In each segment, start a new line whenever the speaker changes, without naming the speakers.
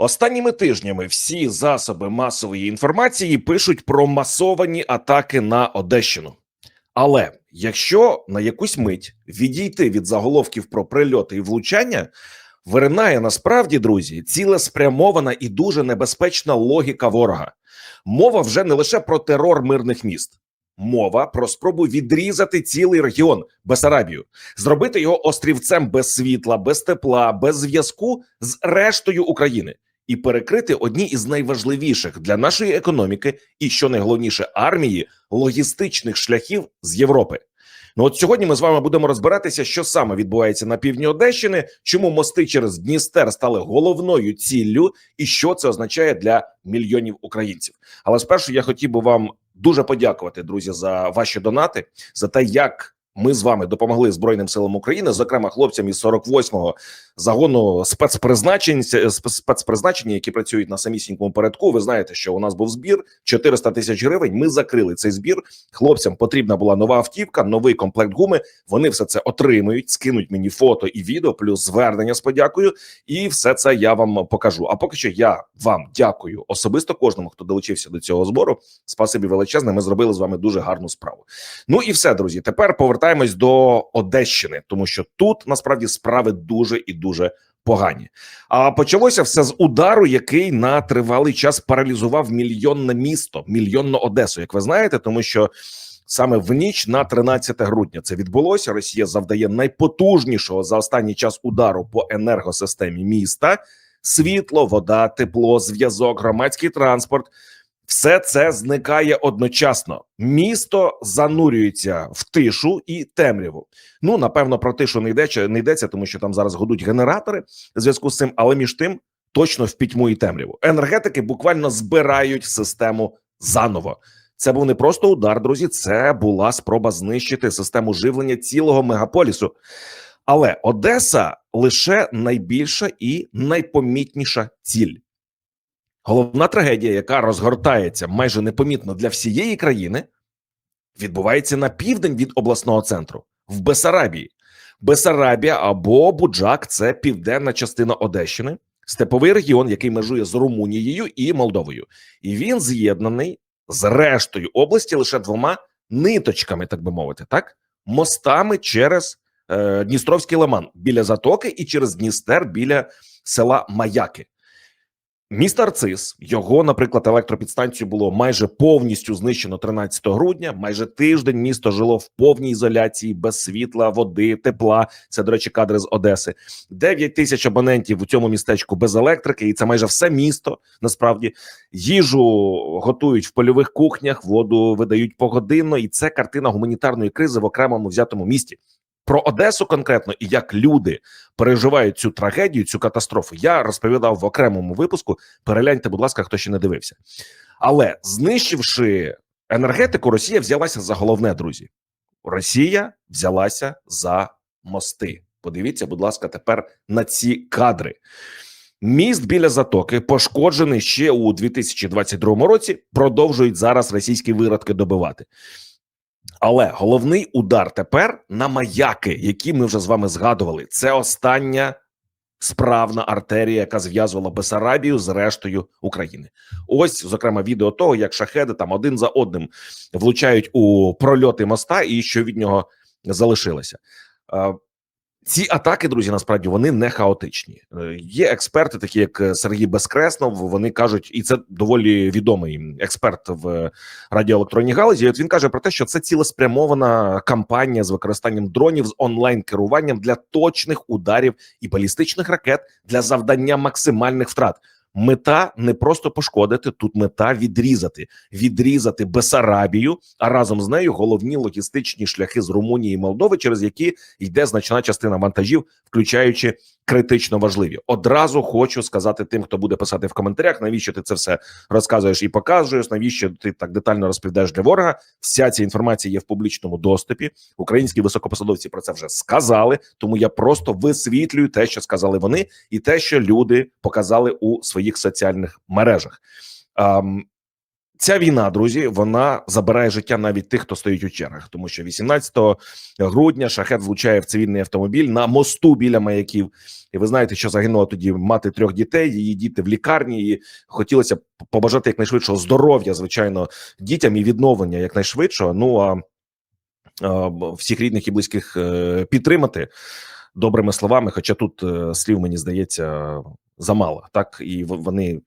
Останніми тижнями всі засоби масової інформації пишуть про масовані атаки на Одещину. Але якщо на якусь мить відійти від заголовків про прильоти і влучання, виринає насправді, друзі, цілеспрямована і дуже небезпечна логіка ворога. Мова вже не лише про терор мирних міст, мова про спробу відрізати цілий регіон Бесарабію, зробити його острівцем без світла, без тепла, без зв'язку з рештою України і перекрити одні із найважливіших для нашої економіки і що найголовніше армії логістичних шляхів з Європи. Ну от сьогодні ми з вами будемо розбиратися, що саме відбувається на півдні Одещини, чому мости через Дністер стали головною ціллю, і що це означає для мільйонів українців. Але спершу я хотів би вам дуже подякувати, друзі, за ваші донати, за те, як ми з вами допомогли Збройним силам України, зокрема хлопцям із 48-го загону спецпризначень, спецпризначення, які працюють на самісінькому передку. Ви знаєте, що у нас був збір 400 тисяч гривень. Ми закрили цей збір. Хлопцям потрібна була нова автівка, новий комплект гуми. Вони все це отримують, скинуть мені фото і відео, плюс звернення з подякою, і все це я вам покажу. А поки що я вам дякую особисто кожному, хто долучився до цього збору. Спасибі величезне. Ми зробили з вами дуже гарну справу. Ну і все, друзі. Тепер повертаємось до Одещини, тому що тут насправді справи дуже і дуже погані. А почалося все з удару, який на тривалий час паралізував мільйонне місто, мільйонну Одесу, як ви знаєте, тому що. Саме в ніч на 13 грудня це відбулося. Росія завдає найпотужнішого за останній час удару по енергосистемі міста: світло, вода, тепло, зв'язок, громадський транспорт. Все це зникає одночасно. Місто занурюється в тишу і темряву. Ну напевно, про тишу не йдеться, не йдеться, тому що там зараз годуть генератори в зв'язку з цим, але між тим точно в пітьму і темряву. Енергетики буквально збирають систему заново. Це був не просто удар, друзі. Це була спроба знищити систему живлення цілого мегаполісу. Але Одеса лише найбільша і найпомітніша ціль. Головна трагедія, яка розгортається майже непомітно для всієї країни, відбувається на південь від обласного центру в Бесарабії. Бесарабія або Буджак це південна частина Одещини, степовий регіон, який межує з Румунією і Молдовою, і він з'єднаний з рештою області лише двома ниточками, так би мовити, так мостами через е, Дністровський лиман біля затоки і через Дністер біля села Маяки. Місто Арцис, його, наприклад, електропідстанцію було майже повністю знищено 13 грудня. Майже тиждень місто жило в повній ізоляції, без світла, води, тепла. Це, до речі, кадри з Одеси. 9 тисяч абонентів у цьому містечку без електрики, і це майже все місто. Насправді їжу готують в польових кухнях, воду видають погодинно, і це картина гуманітарної кризи в окремому взятому місті. Про Одесу конкретно і як люди переживають цю трагедію, цю катастрофу, я розповідав в окремому випуску. Перегляньте, будь ласка, хто ще не дивився. Але знищивши енергетику, Росія взялася за головне, друзі. Росія взялася за мости. Подивіться, будь ласка, тепер на ці кадри. Міст біля затоки пошкоджений ще у 2022 році. Продовжують зараз російські виродки добивати. Але головний удар тепер на маяки, які ми вже з вами згадували. Це остання справна артерія, яка зв'язувала Бесарабію з рештою України. Ось, зокрема, відео того, як шахеди там один за одним влучають у прольоти моста, і що від нього залишилося. Ці атаки, друзі, насправді вони не хаотичні. Е, є експерти, такі як Сергій Безкреснов. Вони кажуть, і це доволі відомий експерт в радіоелектронній галузі. От він каже про те, що це цілеспрямована кампанія з використанням дронів з онлайн керуванням для точних ударів і балістичних ракет для завдання максимальних втрат. Мета не просто пошкодити тут. Мета відрізати, відрізати Бесарабію, а разом з нею головні логістичні шляхи з Румунії і Молдови, через які йде значна частина вантажів, включаючи критично важливі. Одразу хочу сказати тим, хто буде писати в коментарях, навіщо ти це все розказуєш і показуєш. Навіщо ти так детально розповідаєш для ворога? Вся ця інформація є в публічному доступі. Українські високопосадовці про це вже сказали. Тому я просто висвітлюю те, що сказали вони, і те, що люди показали у своїх соціальних мережах. Um, Ця війна, друзі, вона забирає життя навіть тих, хто стоїть у чергах, тому що 18 грудня шахет влучає в цивільний автомобіль на мосту біля маяків. І ви знаєте, що загинула тоді мати трьох дітей. Її діти в лікарні. І хотілося б побажати якнайшвидшого здоров'я, звичайно, дітям і відновлення якнайшвидшого. Ну а, а всіх рідних і близьких е, підтримати добрими словами. Хоча тут е, слів мені здається замало, так і вони.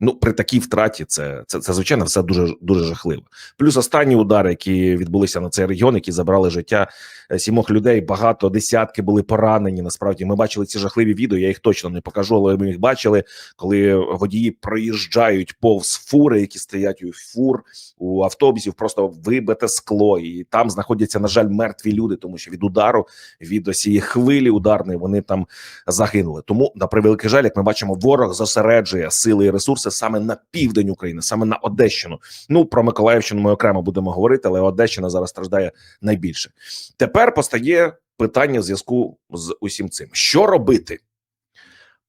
Ну, при такій втраті це, це, це звичайно все дуже дуже жахливо. Плюс останні удари, які відбулися на цей регіон, які забрали життя е, сімох людей. Багато десятки були поранені. Насправді ми бачили ці жахливі відео. Я їх точно не покажу, але ми їх бачили, коли водії проїжджають повз фури, які стоять у фур у автобусів, просто вибите скло, і там знаходяться на жаль мертві люди, тому що від удару від осієї хвилі ударної вони там загинули. Тому на превеликий жаль, як ми бачимо, ворог зосереджує сили і ресурси саме на південь України, саме на Одещину. Ну про Миколаївщину ми окремо будемо говорити, але Одещина зараз страждає найбільше. Тепер постає питання в зв'язку з усім цим: що робити?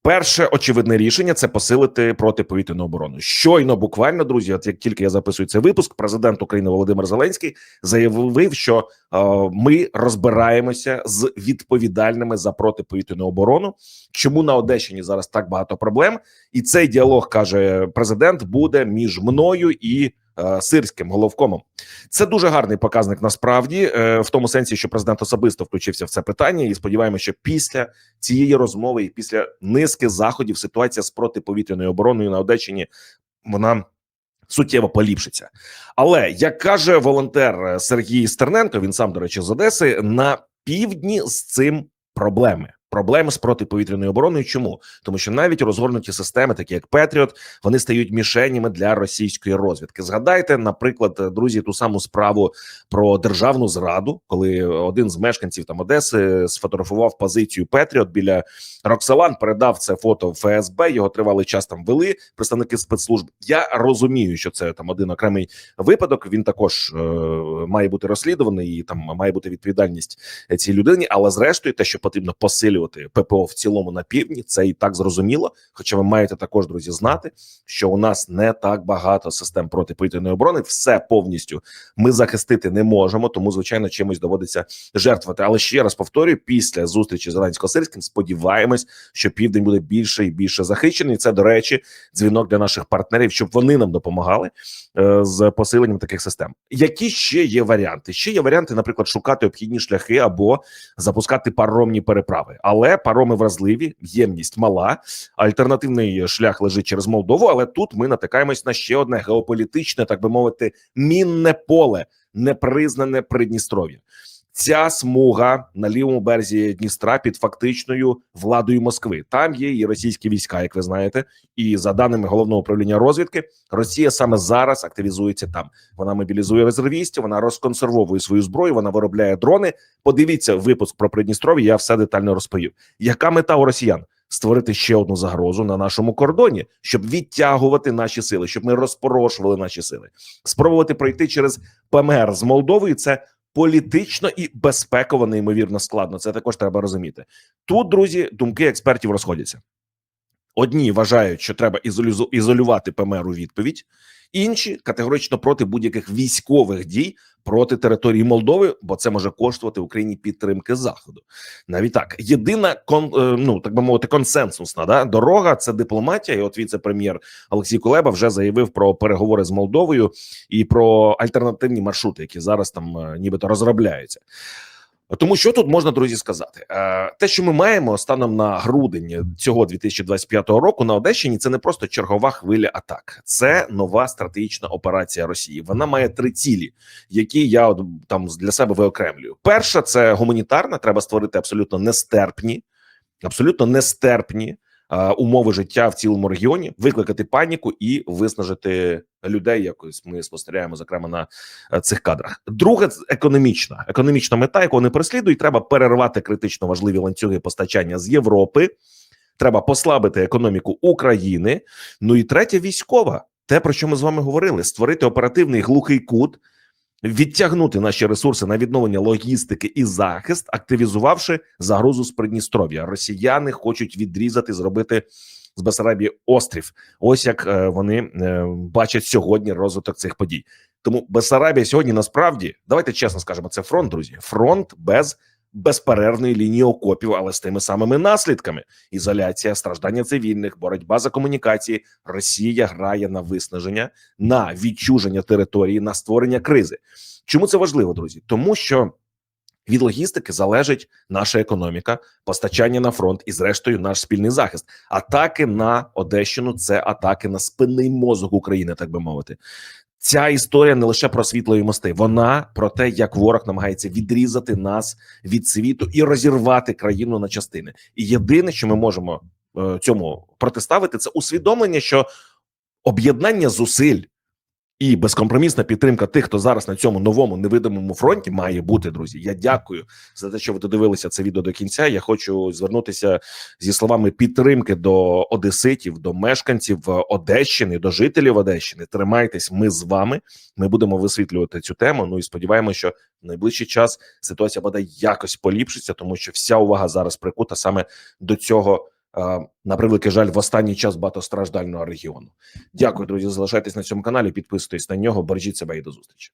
Перше очевидне рішення це посилити протиповітряну оборону. Щойно, буквально, друзі, от як тільки я записую цей випуск, президент України Володимир Зеленський заявив, що е, ми розбираємося з відповідальними за протиповітряну оборону. Чому на Одещині зараз так багато проблем? І цей діалог каже президент буде між мною і сирським головкомом. Це дуже гарний показник. Насправді, е, в тому сенсі, що президент особисто включився в це питання, і сподіваємося, що після цієї розмови і після низки заходів ситуація з протиповітряною обороною на Одещині вона суттєво поліпшиться. Але як каже волонтер е, Сергій Стерненко, він сам, до речі, з Одеси, на півдні з цим проблеми. Проблеми з протиповітряною обороною. Чому тому, що навіть розгорнуті системи, такі як Петріот, вони стають мішенями для російської розвідки. Згадайте, наприклад, друзі, ту саму справу про державну зраду, коли один з мешканців там Одеси сфотографував позицію Петріот біля Роксолан, передав це фото в ФСБ. Його тривалий час там вели представники спецслужб. Я розумію, що це там один окремий випадок. Він також е, має бути розслідуваний і там має бути відповідальність цій людині. Але зрештою, те, що потрібно посилювати ППО в цілому на півдні, це і так зрозуміло. Хоча ви маєте також друзі знати, що у нас не так багато систем протиповітряної оборони, все повністю ми захистити не можемо, тому звичайно чимось доводиться жертвувати. Але ще раз повторюю, після зустрічі з Зеленсько-Сирським сподіваємось, що південь буде більше і більше захищений. Це до речі, дзвінок для наших партнерів, щоб вони нам допомагали е, з посиленням таких систем. Які ще є варіанти? Ще є варіанти, наприклад, шукати обхідні шляхи або запускати паромні переправи. Але пароми вразливі, ємність мала. Альтернативний шлях лежить через Молдову. Але тут ми натикаємось на ще одне геополітичне, так би мовити, мінне поле, непризнане Придністров'я. Ця смуга на лівому березі Дністра під фактичною владою Москви. Там є і російські війська, як ви знаєте, і за даними головного управління розвідки, Росія саме зараз активізується там. Вона мобілізує резервістів, вона розконсервовує свою зброю, вона виробляє дрони. Подивіться випуск про Придністров'я. Я все детально розповів. Яка мета у росіян? Створити ще одну загрозу на нашому кордоні, щоб відтягувати наші сили, щоб ми розпорошували наші сили, спробувати пройти через ПМР з Молдовою. Це політично і безпеково неймовірно складно. Це також треба розуміти. Тут, друзі, думки експертів розходяться. Одні вважають, що треба ізолю- ізолювати ПМР у відповідь, інші категорично проти будь-яких військових дій проти території Молдови, бо це може коштувати Україні підтримки заходу. Навіть так, єдина кон, е, ну так би мовити, консенсусна да дорога це дипломатія. І от віце-прем'єр Олексій Кулеба вже заявив про переговори з Молдовою і про альтернативні маршрути, які зараз там е, нібито розробляються. Тому що тут можна друзі сказати, Е, те, що ми маємо станом на грудень цього 2025 року на Одещині, це не просто чергова хвиля атак, це нова стратегічна операція Росії. Вона має три цілі, які я от там для себе виокремлюю. Перша це гуманітарна. Треба створити абсолютно нестерпні, абсолютно нестерпні умови життя в цілому регіоні, викликати паніку і виснажити людей. Якось ми спостерігаємо, зокрема на е, цих кадрах. Друге, економічна економічна мета, яку вони переслідують, треба перервати критично важливі ланцюги постачання з Європи. Треба послабити економіку України. Ну і третє військова. Те, про що ми з вами говорили: створити оперативний глухий кут, відтягнути наші ресурси на відновлення логістики і захист, активізувавши загрозу з Придністров'я. Росіяни хочуть відрізати, зробити з Басарабії острів. Ось як е, вони е, бачать сьогодні розвиток цих подій. Тому Басарабія сьогодні насправді давайте чесно скажемо, це фронт, друзі. Фронт без безперервної лінії окопів, але з тими самими наслідками: ізоляція, страждання цивільних, боротьба за комунікації. Росія грає на виснаження, на відчуження території, на створення кризи. Чому це важливо, друзі? Тому що від логістики залежить наша економіка, постачання на фронт і, зрештою, наш спільний захист. Атаки на Одещину це атаки на спинний мозок України, так би мовити. Ця історія не лише про світло і мости, вона про те, як ворог намагається відрізати нас від світу і розірвати країну на частини. І єдине, що ми можемо е, цьому протиставити, це усвідомлення, що об'єднання зусиль і безкомпромісна підтримка тих, хто зараз на цьому новому невидимому фронті має бути, друзі. Я дякую за те, що ви додивилися це відео до кінця. Я хочу звернутися зі словами підтримки до одеситів, до мешканців Одещини, до жителів Одещини. Тримайтесь, ми з вами. Ми будемо висвітлювати цю тему. Ну і сподіваємося, що в найближчий час ситуація буде якось поліпшиться, тому що вся увага зараз прикута саме до цього. На превеликий жаль, в останній час багатостраждального регіону. Дякую, друзі. Залишайтесь на цьому каналі, підписуйтесь на нього, бережіть себе і до зустрічі.